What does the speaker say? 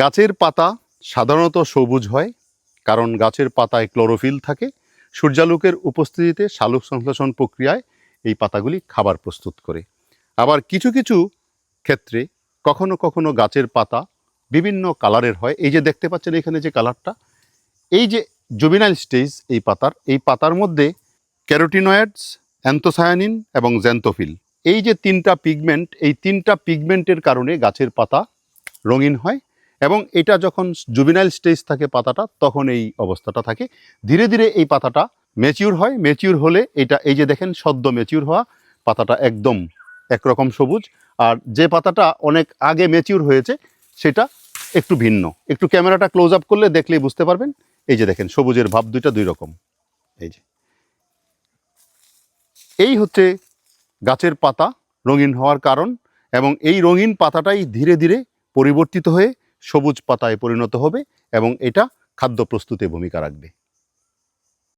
গাছের পাতা সাধারণত সবুজ হয়, কারণ গাছের পাতায় ক্লোরোফিল থাকে। সূর্যালোকের উপস্থিতিতে শালুক সংশ্লেষণ প্রক্রিয়ায় এই পাতাগুলি খাবার প্রস্তুত করে। আবার কিছু কিছু ক্ষেত্রে কখনো কখনো গাছের পাতা বিভিন্ন কালারের হয়। এই যে দেখতে পাচ্ছেন এখানে যে কালারটা, এই যে জুবিনাইল স্টেজ এই পাতার এই পাতার মধ্যে ক্যারোটিনয়েডস অ্যান্থোসায়ানিন এবং জ্যান্থোফিল। এই যে তিনটা পিগমেন্ট এই তিনটা পিগমেন্টের কারণে গাছের পাতা রঙিন হয় এবং এটা যখন জুবিনাইল স্টেজ থাকে পাতাটা, তখন এই অবস্থাটা থাকে। ধীরে ধীরে এই পাতাটা ম্যাচিউর হয়। ম্যাচিউর হলে এটা, এই যে দেখেন সদ্য ম্যাচিউর হওয়া পাতাটা একদম একরকম সবুজ। আর যে পাতাটা অনেক আগে ম্যাচিউর হয়েছে, সেটা একটু ভিন্ন। একটু ক্যামেরাটা ক্লোজ আপ করলে দেখলেই বুঝতে পারবেন। এই যে দেখেন, সবুজের ভাব দুইটা দুই রকম। এই যে। এই হচ্ছে গাছের পাতা রঙিন হওয়ার কারণ এবং এই রঙিন পাতাটাই ধীরে ধীরে পরিবর্তিত হয়ে সবুজ পাতায় পরিণত হবে এবং এটা খাদ্য প্রস্তুতে ভূমিকা রাখবে।